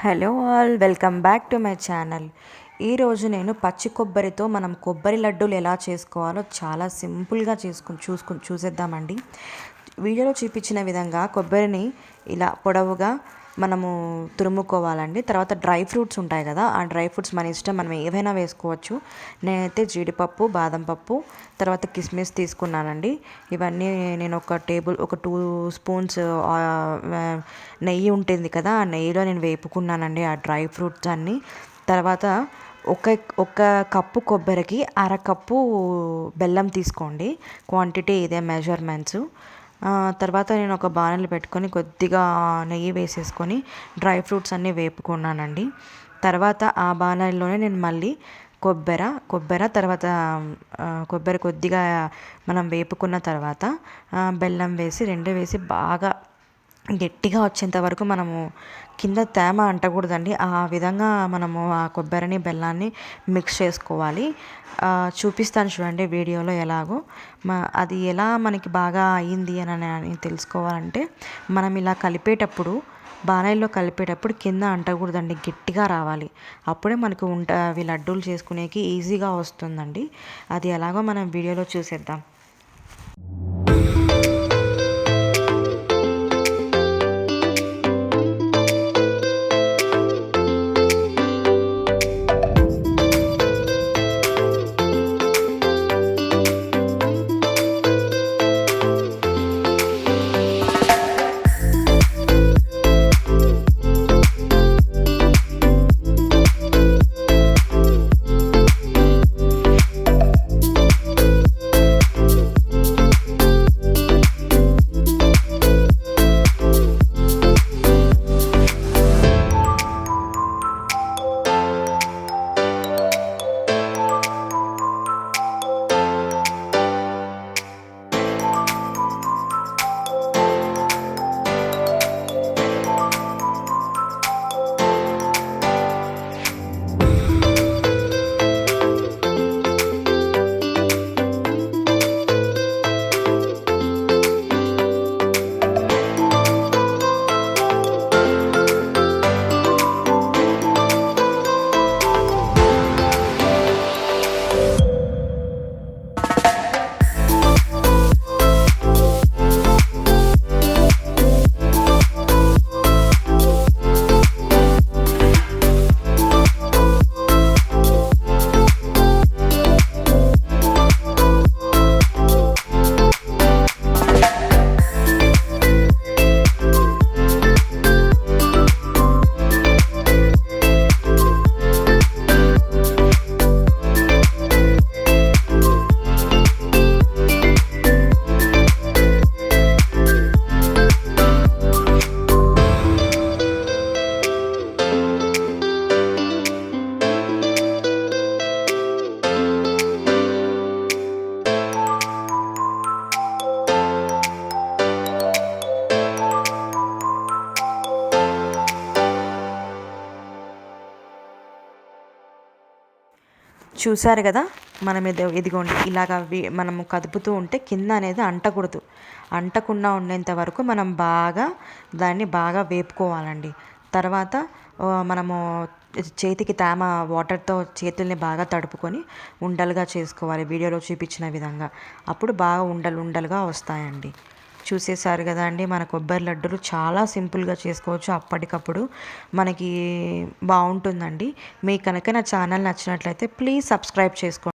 Hello all welcome back to my channel. ఈరోజు నేను పచ్చి కొబ్బరితో మనం కొబ్బరి లడ్డూలు ఎలా చేసుకోవాలో చాలా సింపుల్గా చేసుకుని చూసుకుని చూసేద్దామండి. వీడియోలో చూపించిన విధంగా కొబ్బరిని ఇలా పొడవుగా మనము తురుముకోవాలండి. తర్వాత డ్రై ఫ్రూట్స్ ఉంటాయి కదా ఆ డ్రై ఫ్రూట్స్ మన ఇష్టం మనం ఏవైనా వేసుకోవచ్చు. నేనైతే జీడిపప్పు బాదం పప్పు తర్వాత కిస్మిస్ తీసుకున్నానండి. ఇవన్నీ నేను ఒక టేబుల్ ఒక టూ స్పూన్స్ నెయ్యి ఉంటుంది కదా ఆ నెయ్యిలో నేను వేపుకున్నానండి ఆ డ్రై ఫ్రూట్స్ అన్నీ. తర్వాత ఒక ఒక కప్పు కొబ్బరికి అర కప్పు బెల్లం తీసుకోండి. క్వాంటిటీ ఇదే మెజర్మెంట్స్. తర్వాత నేను ఒక బాణలు పెట్టుకొని కొద్దిగా నెయ్యి వేసేసుకొని డ్రై ఫ్రూట్స్ అన్నీ వేపుకున్నానండి. తర్వాత ఆ బాణలిలోనే నేను మళ్ళీ కొబ్బరి కొబ్బరి తర్వాత కొబ్బరి కొద్దిగా మనం వేపుకున్న తర్వాత బెల్లం వేసి రెండు వేసి బాగా గట్టిగా వచ్చేంత వరకు మనము కింద తేమ అంటకూడదండి. ఆ విధంగా మనము ఆ కొబ్బరిని బెల్లాన్ని మిక్స్ చేసుకోవాలి. చూపిస్తాను చూడండి వీడియోలో ఎలాగో. మా అది ఎలా మనకి బాగా అయ్యింది అని తెలుసుకోవాలంటే మనం ఇలా కలిపేటప్పుడు బాణాయిలో కలిపేటప్పుడు కింద అంటకూడదండి గట్టిగా రావాలి. అప్పుడే మనకు ఉంట అవి లడ్డూలు చేసుకునేకి ఈజీగా వస్తుందండి. అది ఎలాగో మనం వీడియోలో చూసేద్దాం. చూసారు కదా? మనం ఇది ఇదిగోండి ఇలాగ మనము కదుపుతూ ఉంటే కింద అనేది అంటకూడదు. అంటకుండా ఉండేంత వరకు మనం బాగా దాన్ని బాగా వేపుకోవాలండి. తర్వాత మనము చేతికి తేమ వాటర్తో చేతుల్ని బాగా తడుపుకొని ఉండలుగా చేసుకోవాలి. వీడియోలో చూపించిన విధంగా. అప్పుడు బాగా ఉండలు ఉండలుగా వస్తాయండి. చూసేసారు కదా అండి. మన కొబ్బరి లడ్డూలు చాలా సింపుల్గా చేసుకోవచ్చు. అప్పటికప్పుడు మనకి బాగుంటుందండి. మీకు కనుక నా ఛానల్ నచ్చినట్లయితే ప్లీజ్ సబ్స్క్రైబ్ చేసుకోండి.